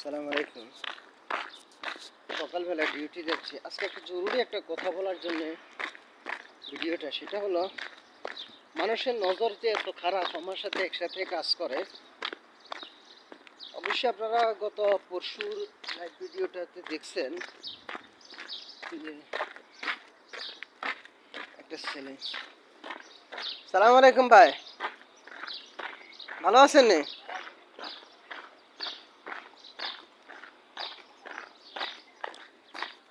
আসসালামু আলাইকুম। সকালবেলা ডিউটি যাচ্ছি। আজকে একটা জরুরি একটা কথা বলার জন্য ভিডিওটা, সেটা হলো, মানুষের নজর যে এত খারাপ, আমার সাথে একসাথে কাজ করে। অবশ্যই আপনারা গত পরশুর লাইভ ভিডিওটাতে দেখছেন যে একটা ছেলে। সালাম আলাইকুম ভাই। ভালো আছেন নে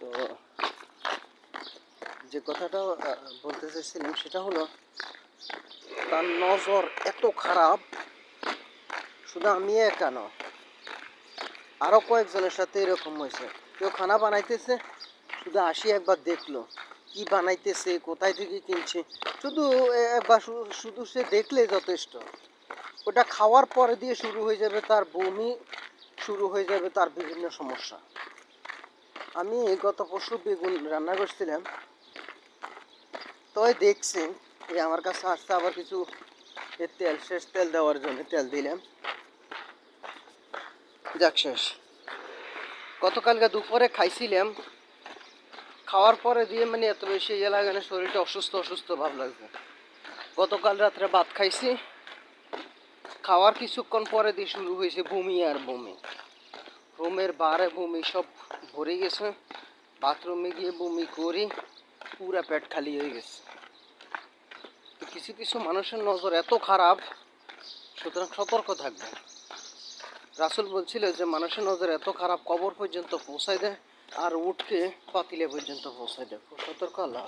তো যে কথাটা বলতে চাইছিলাম সেটা হলো, তার নজর এত খারাপ, শুধু আমি একা নয় আরও কয়েকজনের সাথে এরকম হয়েছে। কেউ খানা বানাইতেছে, শুধু আসি একবার দেখল, কি বানাইতেছে, কোথায় থেকে কিনছে। শুধু একবার শুধু সে দেখলে যথেষ্ট। ওটা খাওয়ার পরে দিয়ে শুরু হয়ে যাবে তার বমি, শুরু হয়ে যাবে তার বিভিন্ন সমস্যা। আমি গত পরশু বেগুন রান্না করছিলাম তবে দেখছি যে আমার কাছে আসতে আবার কিছু তেল, শেষ তেল দেওয়ার জন্য, তেল দিলাম। যাক, শেষ। গতকালকে দুপুরে খাইছিলাম। খাওয়ার পরে দিয়ে মানে এত বেশি ইয়ে লাগে না, শরীরটা অসুস্থ অসুস্থ ভাব লাগছে। গতকাল রাত্রে ভাত খাইছি। খাওয়ার কিছুক্ষণ পরে দিয়ে শুরু হয়েছে বমি আর বমি। রুমের বারে বমি সব ভরে গেছে। বাথরুমে গিয়ে বমি করি। পুরা পেট খালি হয়ে গেছে। কিছু কিছু মানুষের নজর এত খারাপ, সুতরাং সতর্ক থাকবেন। রাসুল বলছিল যে, মানুষের নজর এত খারাপ, কবর পর্যন্ত পৌঁছায় দেয় আর উঠকে পাতিলে পর্যন্ত পৌঁছায় দেয় সতর্ক আল্লাহ।